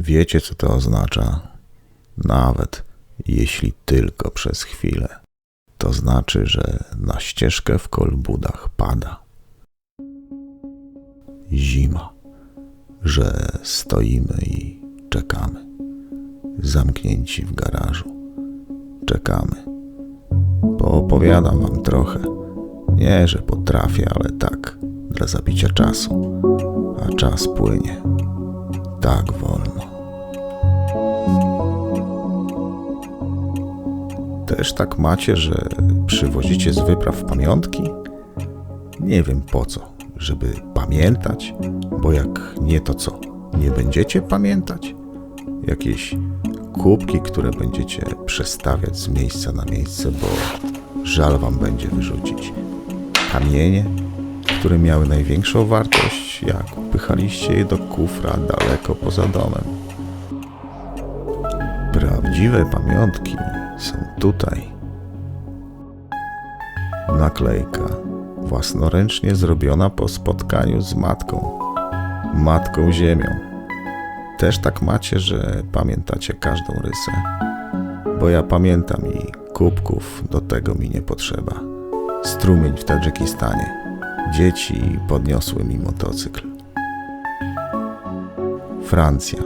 Wiecie, co to oznacza? Nawet jeśli tylko przez chwilę. To znaczy, że na ścieżkę w kolbudach pada. Zima, że stoimy i czekamy. Zamknięci w garażu. Czekamy. Poopowiadam wam trochę. Nie, że potrafię, ale tak, dla zabicia czasu. A czas płynie. Tak wolno. Też tak macie, że przywozicie z wypraw pamiątki? Nie wiem po co, żeby pamiętać, bo jak nie to co, nie będziecie pamiętać? Jakieś kubki, które będziecie przestawiać z miejsca na miejsce, bo żal wam będzie wyrzucić. Kamienie, które miały największą wartość, jak upychaliście je do kufra daleko poza domem. Prawdziwe pamiątki są tutaj. Naklejka własnoręcznie zrobiona po spotkaniu z matką, matką ziemią. Też tak macie, że pamiętacie każdą rysę, bo ja pamiętam i kubków do tego mi nie potrzeba. Strumień w Tadżykistanie. Dzieci podniosły mi motocykl. Francja.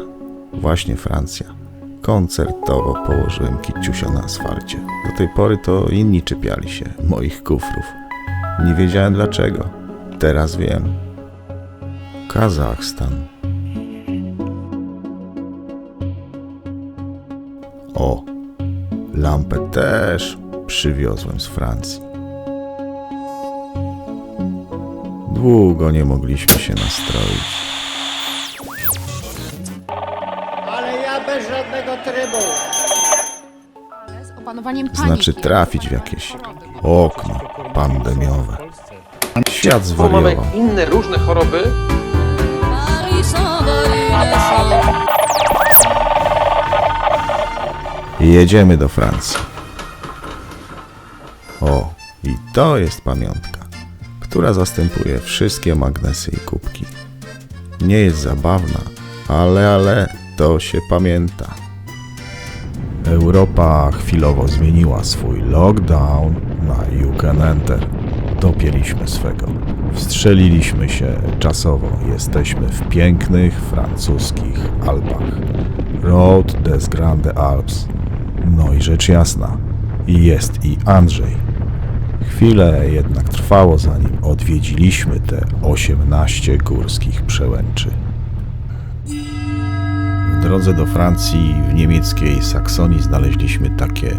Właśnie Francja. Koncertowo położyłem kiciusia na asfalcie. Do tej pory to inni czepiali się moich kufrów. Nie wiedziałem dlaczego. Teraz wiem. Kazachstan. O, lampę też przywiozłem z Francji. Długo nie mogliśmy się nastroić. Trybu. Z opanowaniem paniki. Znaczy trafić w jakieś okno pandemiowe. Świat Bo mamy zwariował. inne różne choroby, Jedziemy do Francji. O, i to jest pamiątka, która zastępuje wszystkie magnesy i kubki. Nie jest zabawna, ale, ale to się pamięta. Europa chwilowo zmieniła swój lockdown na You Can Enter. Dopięliśmy swego. Wstrzeliliśmy się czasowo. Jesteśmy w pięknych francuskich Alpach. Road des Grandes Alpes. No i rzecz jasna, jest i Andrzej. Chwilę jednak trwało, zanim odwiedziliśmy te 18 górskich przełęczy. W drodze do Francji w niemieckiej Saksonii znaleźliśmy takie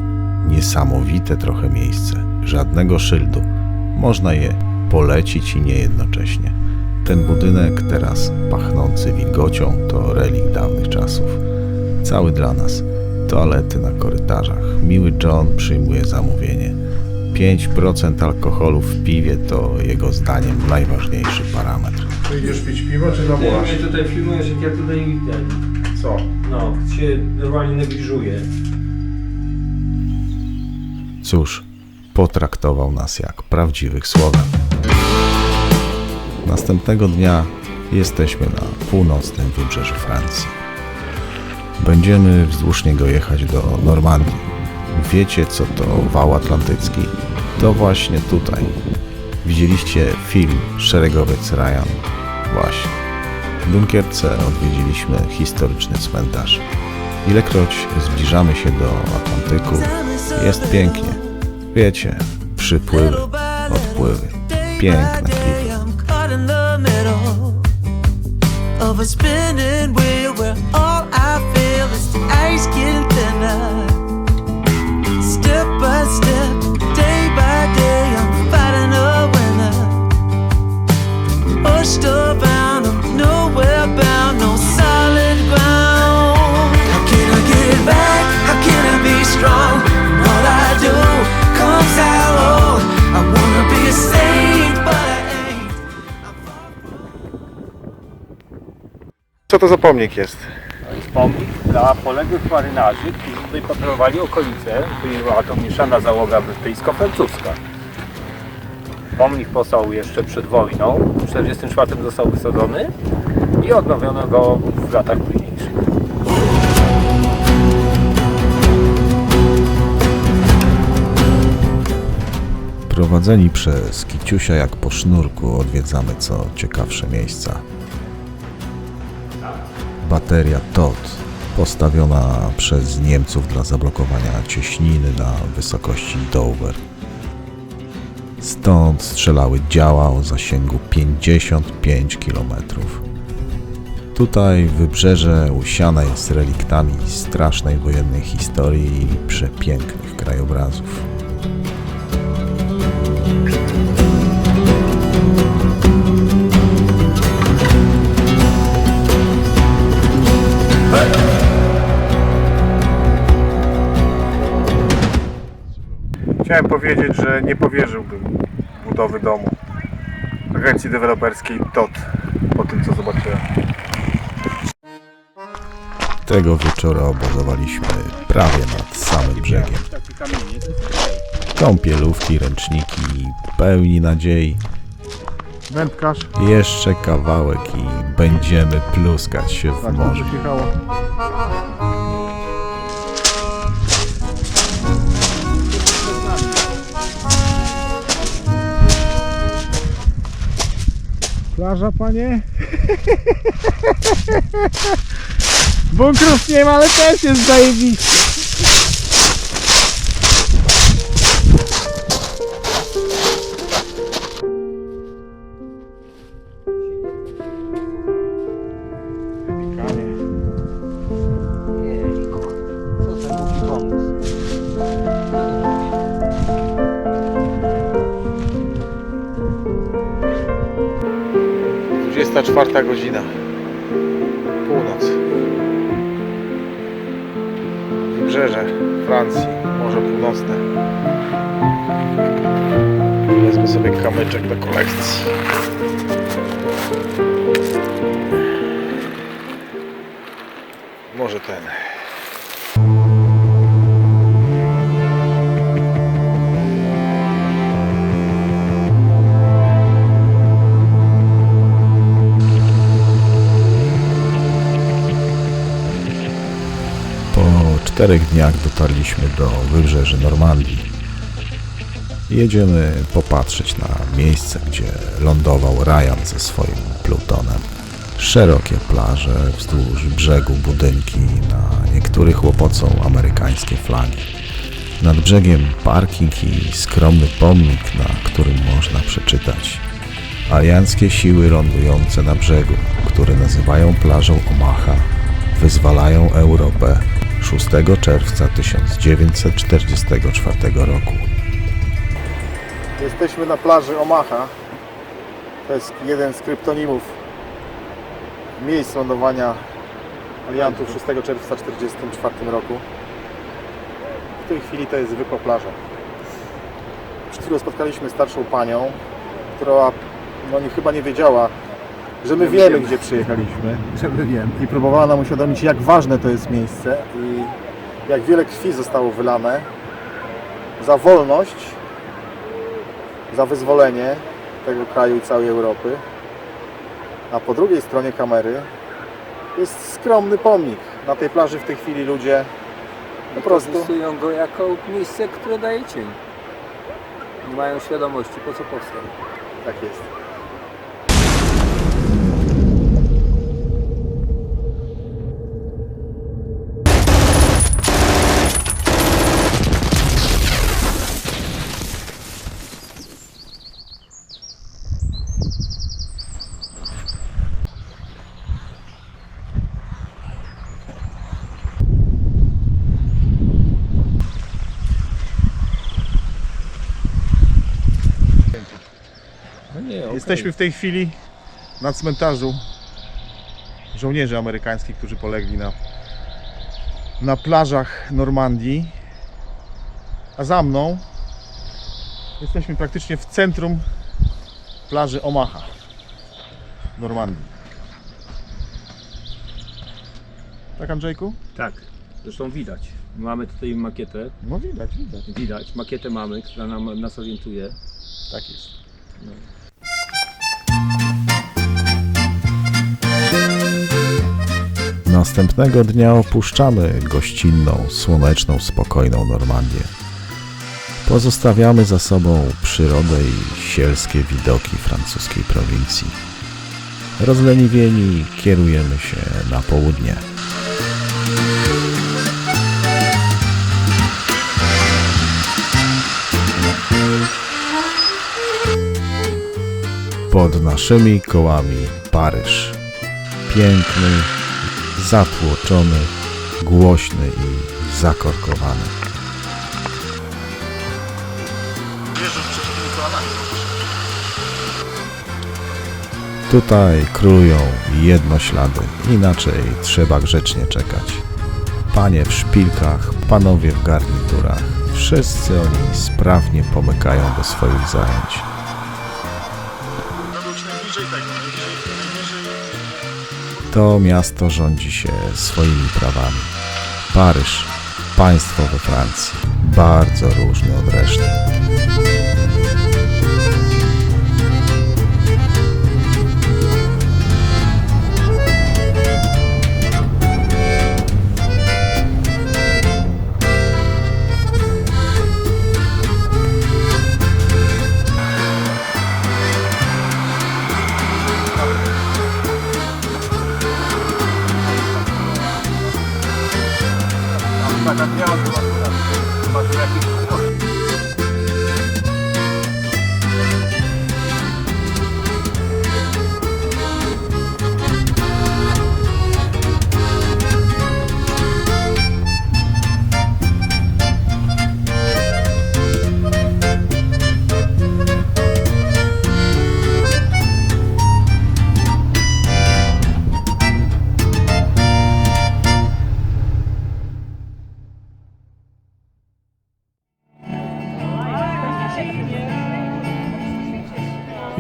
niesamowite trochę miejsce. Żadnego szyldu. Można je polecić i nie jednocześnie. Ten budynek, teraz pachnący wilgocią, to relik dawnych czasów. Cały dla nas. Toalety na korytarzach. Miły John przyjmuje zamówienie. 5% alkoholu w piwie to jego zdaniem najważniejszy parametr. Czy idziesz pić piwo, czy na Ty mnie tutaj filmujesz, jak ja tutaj ten, Co? no, się normalnie negliżuję. Cóż, potraktował nas jak prawdziwych Słowian. Następnego dnia jesteśmy na północnym wybrzeżu Francji. Będziemy wzdłuż niego jechać do Normandii. Wiecie, co to wał atlantycki? To właśnie tutaj. Widzieliście film Szeregowiec Ryan? Właśnie. W Dunkierce odwiedziliśmy historyczny cmentarz. Ilekroć zbliżamy się do Atlantyku, jest pięknie. Wiecie, przypływy, odpływy, piękne klify. Wheel where all I feel is the ice getting thinner. Strong? All I do comes out wrong. I wanna be a saint, but I ain't. Co to za pomnik jest? Pomnik dla poległych marynarzy, którzy tutaj patrolowali okolice, tutaj była to mieszana załoga brytyjsko-francuska. Pomnik powstał jeszcze przed wojną, w 1944 został wysadzony i odnowiono go w latach późniejszych. Prowadzeni przez Kiciusia jak po sznurku odwiedzamy co ciekawsze miejsca. Bateria TOT postawiona przez Niemców dla zablokowania cieśniny na wysokości Dover. Stąd strzelały działa o zasięgu 55 km. Tutaj wybrzeże usiane jest reliktami strasznej wojennej historii i przepięknych krajobrazów. Chciałem powiedzieć, że nie powierzyłbym budowy domu agencji deweloperskiej TOT po tym, co zobaczyłem. Tego wieczora obozowaliśmy prawie nad samym brzegiem. Kąpielówki, ręczniki, pełni nadziei. Wędkarz, Jeszcze kawałek i będziemy pluskać się w morzu. Plaża, panie? Bunkrów nie ma, ale też jest zajebiście. 24 godzina. Północ. Wybrzeże Francji, Morze Północne. Wezmę sobie kamyczek do kolekcji. Może ten. Czterech dniach dotarliśmy do wybrzeży Normandii. Jedziemy popatrzeć na miejsce, gdzie lądował Ryan ze swoim plutonem. Szerokie plaże, wzdłuż brzegu budynki, na niektórych łopocą amerykańskie flagi. Nad brzegiem parking i skromny pomnik, na którym można przeczytać Alianckie siły lądujące na brzegu, które nazywają plażą Omaha, wyzwalają Europę 6 czerwca 1944 roku. Jesteśmy na plaży Omaha. To jest jeden z kryptonimów miejsc lądowania aliantów 6 czerwca 1944 roku. W tej chwili to jest zwykła plaża. Przed chwilą spotkaliśmy starszą panią, która no, nie, chyba nie wiedziała, że my wiemy, gdzie przyjechaliśmy. Żeby wiem. I próbowała nam uświadomić, jak ważne to jest miejsce i jak wiele krwi zostało wylane za wolność, za wyzwolenie tego kraju i całej Europy. A po drugiej stronie kamery jest skromny pomnik. Na tej plaży w tej chwili ludzie po prostu Wykorzystują go jako miejsce, które daje cień. Nie mają świadomości, po co powstał. tak jest. Jesteśmy w tej chwili na cmentarzu żołnierzy amerykańskich, którzy polegli na, na plażach Normandii. A za mną jesteśmy praktycznie w centrum plaży Omaha w Normandii. Tak Andrzejku? Tak, zresztą widać. Mamy tutaj makietę, No widać, widać. widać, makietę mamy, która nam, nas orientuje. Tak jest. Następnego dnia opuszczamy gościnną, słoneczną, spokojną Normandię. Pozostawiamy za sobą przyrodę i sielskie widoki francuskiej prowincji. Rozleniwieni kierujemy się na południe. Pod naszymi kołami Paryż. Piękny, zatłoczony, głośny i zakorkowany. Tutaj królują jednoślady, inaczej trzeba grzecznie czekać. Panie w szpilkach, panowie w garniturach, wszyscy oni sprawnie pomykają do swoich zajęć. To miasto rządzi się swoimi prawami. Paryż, państwo we Francji, bardzo różne od reszty.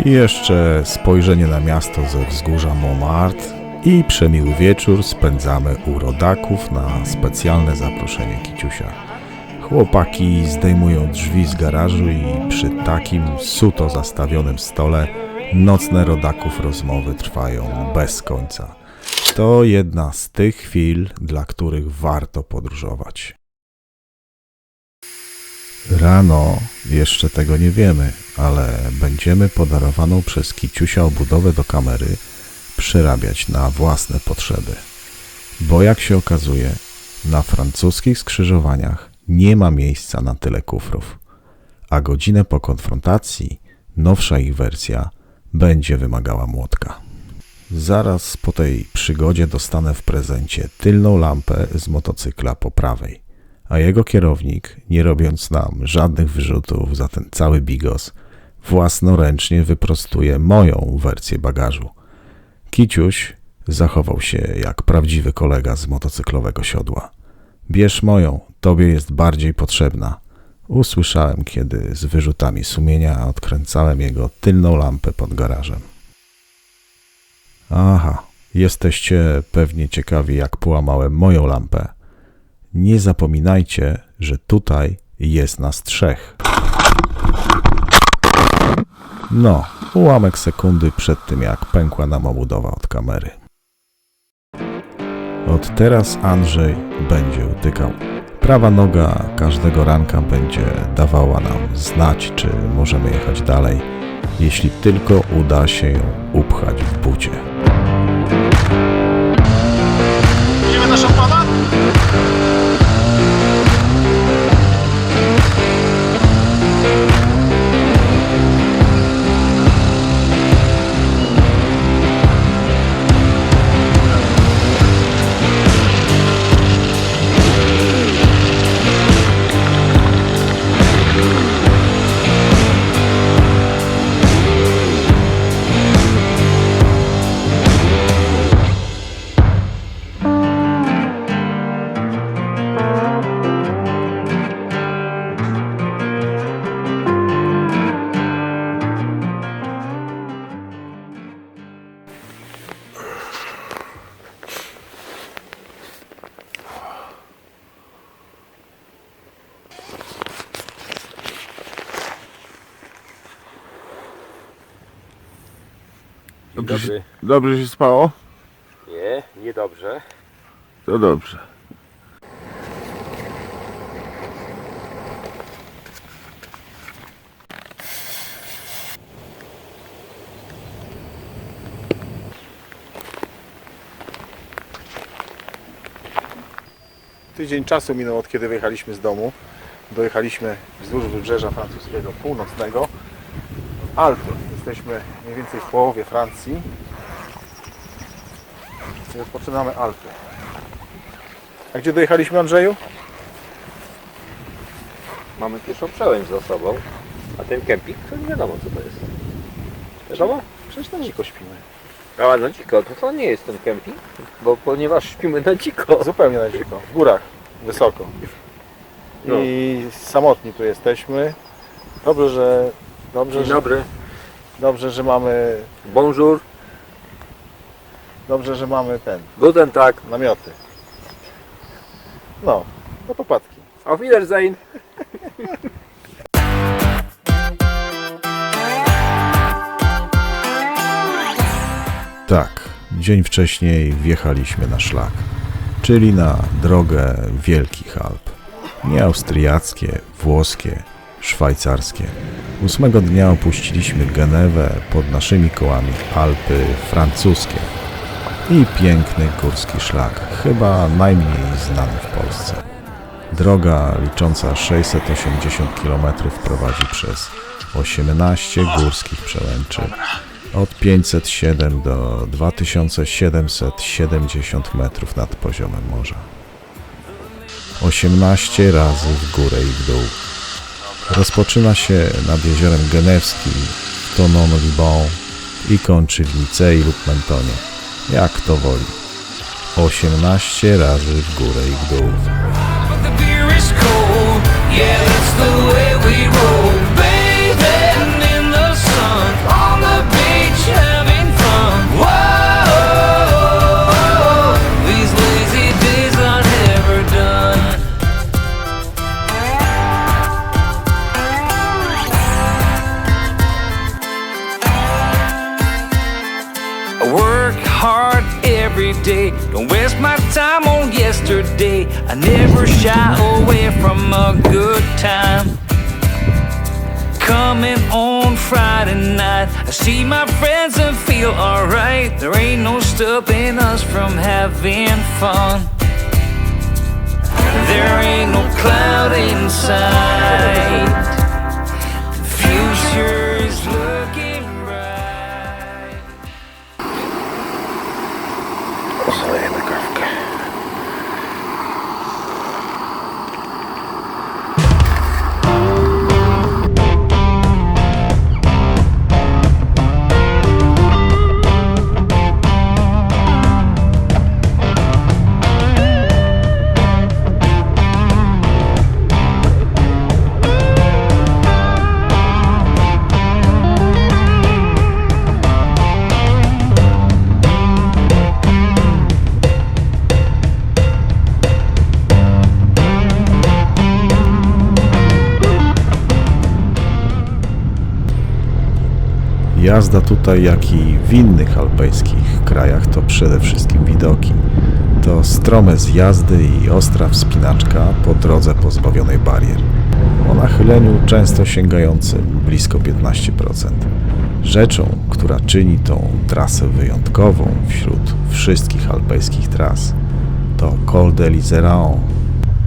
I jeszcze spojrzenie na miasto ze wzgórza Montmartre i przemiły wieczór spędzamy u rodaków na specjalne zaproszenie Kiciusia. Chłopaki zdejmują drzwi z garażu i przy takim suto zastawionym stole nocne rodaków rozmowy trwają bez końca. To jedna z tych chwil, dla których warto podróżować. Rano jeszcze tego nie wiemy, ale będziemy podarowaną przez Kiciusia obudowę do kamery przerabiać na własne potrzeby. Bo jak się okazuje, na francuskich skrzyżowaniach nie ma miejsca na tyle kufrów, a godzinę po konfrontacji nowsza ich wersja będzie wymagała młotka. Zaraz po tej przygodzie dostanę w prezencie tylną lampę z motocykla po prawej a jego kierownik, nie robiąc nam żadnych wyrzutów za ten cały bigos, własnoręcznie wyprostuje moją wersję bagażu. Kiciuś zachował się jak prawdziwy kolega z motocyklowego siodła. Bierz moją, tobie jest bardziej potrzebna. Usłyszałem, kiedy z wyrzutami sumienia odkręcałem jego tylną lampę pod garażem. Aha, jesteście pewnie ciekawi, jak połamałem moją lampę. Nie zapominajcie, że tutaj jest nas trzech. No, ułamek sekundy przed tym, jak pękła nam obudowa od kamery. Od teraz Andrzej będzie utykał. Prawa noga każdego ranka będzie dawała nam znać, czy możemy jechać dalej, jeśli tylko uda się ją upchać w bucie. Dobrze się spało? Nie, niedobrze. To dobrze. Tydzień czasu minął od kiedy wyjechaliśmy z domu. Dojechaliśmy wzdłuż wybrzeża francuskiego północnego. Alp. Jesteśmy mniej więcej w połowie Francji. Rozpoczynamy Alpy. A gdzie dojechaliśmy Andrzeju? Mamy pierwszą przełęcz za sobą, a ten kemping to nie wiadomo co to jest. Wiadomo? Przecież na dziko śpimy. A na dziko, to to nie jest ten kemping, bo ponieważ śpimy na dziko. Zupełnie na dziko. W górach. Wysoko. No. I samotni tu jesteśmy. Dobrze, że dobrze, Dzień że, dobry. dobrze, że mamy Bonjour. Dobrze, że mamy ten Guten Tag. namioty. No, do popadki. Auf Wiedersehen. Tak, dzień wcześniej wjechaliśmy na szlak, czyli na drogę Wielkich Alp. Nie austriackie, włoskie, szwajcarskie. Ósmego dnia opuściliśmy Genewę pod naszymi kołami Alpy francuskie i piękny górski szlak, chyba najmniej znany w Polsce. Droga licząca 680 km prowadzi przez 18 górskich przełęczy od 507 do 2770 metrów nad poziomem morza. 18 razy w górę i w dół. Rozpoczyna się nad jeziorem Genewskim, w Tonon-Liban i kończy w Nicei lub Mentonie, jak kto woli. 18 razy w górę i w dół. Yesterday. I never shy away from a good time. Coming on Friday night, I see my friends and feel alright. There ain't no stopping us from having fun. There ain't no cloud in sight. Jazda tutaj, jak i w innych alpejskich krajach, to przede wszystkim widoki. To strome zjazdy i ostra wspinaczka po drodze pozbawionej barier. O nachyleniu często sięgającym blisko 15%. Rzeczą, która czyni tą trasę wyjątkową wśród wszystkich alpejskich tras, to Col de l'Iseran,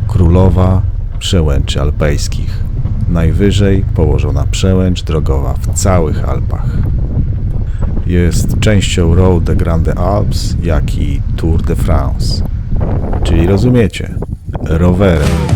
królowa przełęczy alpejskich najwyżej położona przełęcz drogowa w całych Alpach. Jest częścią Road de Grande Alpes, jak i Tour de France. Czyli rozumiecie, rowerem.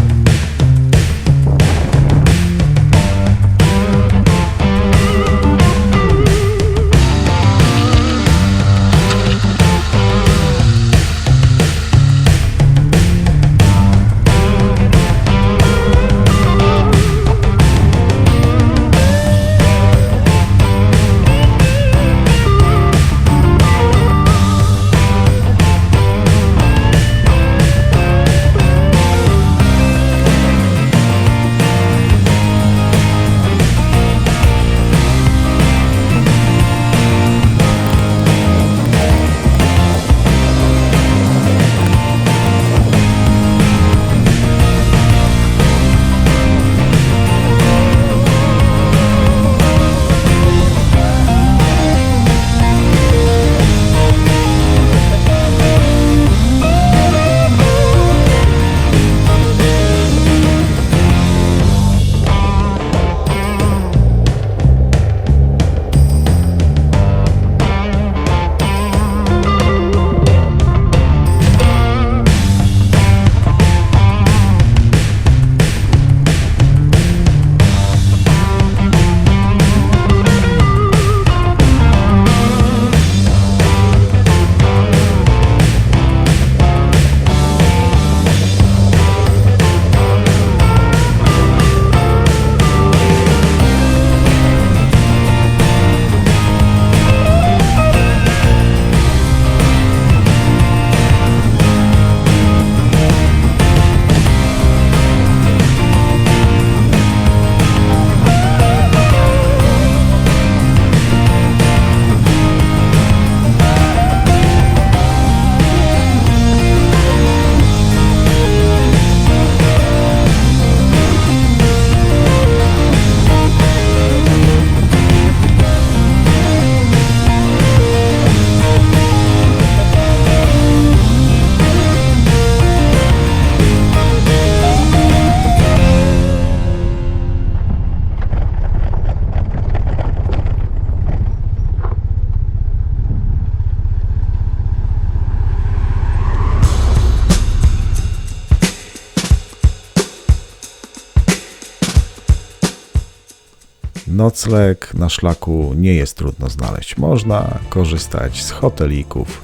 Nocleg na szlaku nie jest trudno znaleźć. Można korzystać z hotelików,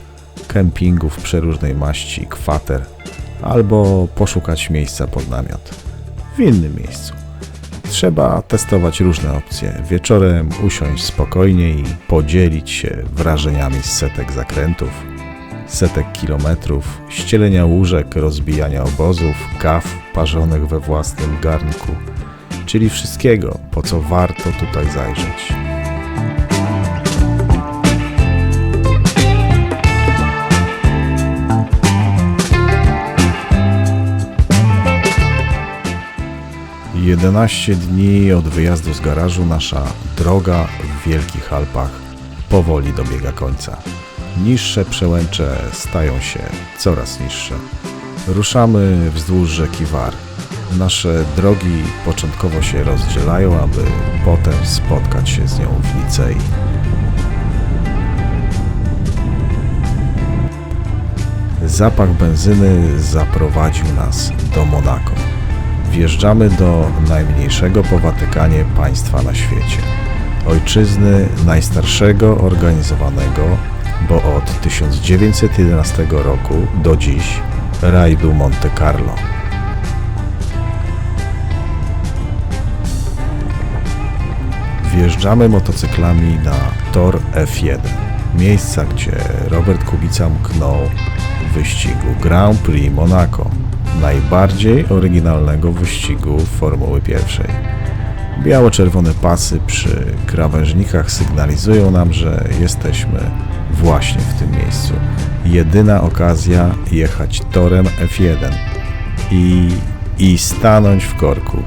kempingów przeróżnej maści, kwater albo poszukać miejsca pod namiot w innym miejscu. Trzeba testować różne opcje. Wieczorem usiąść spokojnie i podzielić się wrażeniami z setek zakrętów, setek kilometrów, ścielenia łóżek, rozbijania obozów, kaw parzonych we własnym garnku, czyli wszystkiego, po co warto tutaj zajrzeć. Jedenaście dni od wyjazdu z garażu nasza droga w Wielkich Alpach powoli dobiega końca. Niższe przełęcze stają się coraz niższe. Ruszamy wzdłuż rzeki War. Nasze drogi początkowo się rozdzielają, aby potem spotkać się z nią w Nicei. Zapach benzyny zaprowadził nas do Monako. Wjeżdżamy do najmniejszego po Watykanie państwa na świecie. Ojczyzny najstarszego organizowanego, bo od 1911 roku do dziś rajdu Monte Carlo. Wjeżdżamy motocyklami na tor F1, miejsca gdzie Robert Kubica mknął w wyścigu Grand Prix Monaco, najbardziej oryginalnego wyścigu Formuły pierwszej. Biało-czerwone pasy przy krawężnikach sygnalizują nam, że jesteśmy właśnie w tym miejscu. Jedyna okazja jechać torem F1 i, i stanąć w korku.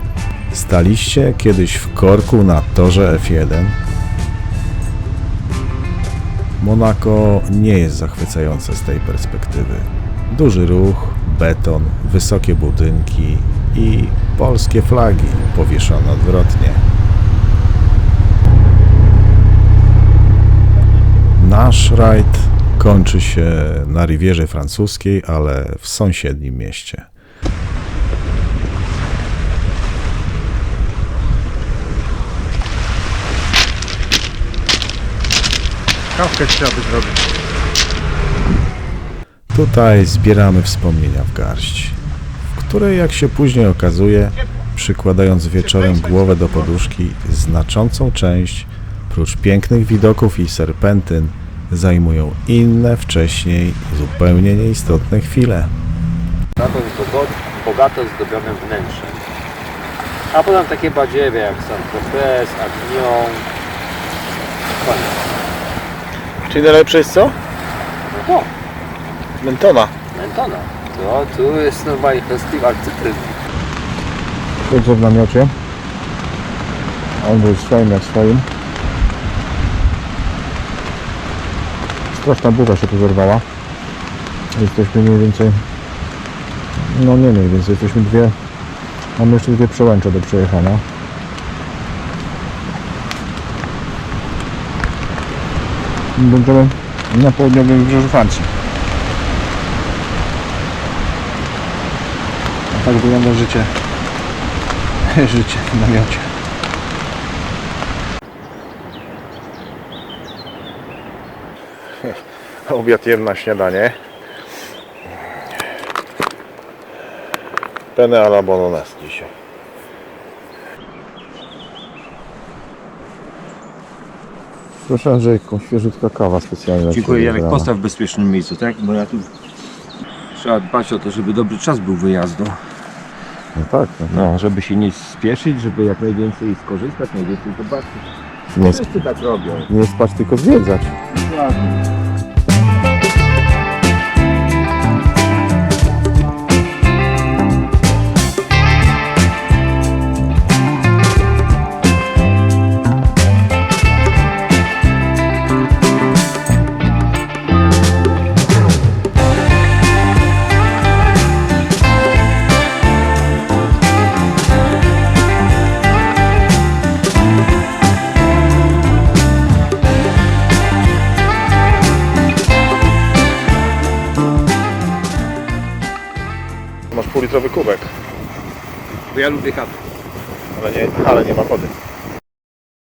Staliście kiedyś w korku na torze F1? Monako nie jest zachwycające z tej perspektywy. Duży ruch, beton, wysokie budynki i polskie flagi powieszone odwrotnie. Nasz rajd kończy się na Rivierze Francuskiej, ale w sąsiednim mieście. Kawkę trzeba by zrobić. Tutaj zbieramy wspomnienia w garść, w której, jak się później okazuje, przykładając wieczorem głowę do poduszki, znaczącą część, prócz pięknych widoków i serpentyn, zajmują inne, wcześniej zupełnie nieistotne chwile. Bogo- bogato zdobione wnętrzem. A potem takie badziewie jak Saint-Tropez, Avignon. Koniec. Czyli najlepsze jest co? No to, Mentona. Mentona. To tu jest normalnie festiwal cytryn. Siedzę w namiocie. On był swoim jak swoim. Straszna burza się tu zerwała. Jesteśmy mniej więcej... No nie mniej więcej, jesteśmy dwie... Mamy jeszcze dwie przełęcze do przejechania. Będziemy na południowym wybrzeżu Francji. A tak wygląda życie życie w namiocie. Obiad jem na śniadanie. Penne alla bolognese dzisiaj. Proszę Andrzejku, świeżutka kawa specjalna. Dziękuję Jarek, Rano. postaw w bezpiecznym miejscu, tak? Bo ja tu trzeba dbać o to, żeby dobry czas był wyjazdu. No tak, no. No, żeby się nie spieszyć, żeby jak najwięcej skorzystać, najwięcej zobaczyć. Nie, Wszyscy tak robią. nie spać, tylko zwiedzać. Masz półlitrowy kubek, Bo ja lubię kawę. ale nie, ale nie ma wody.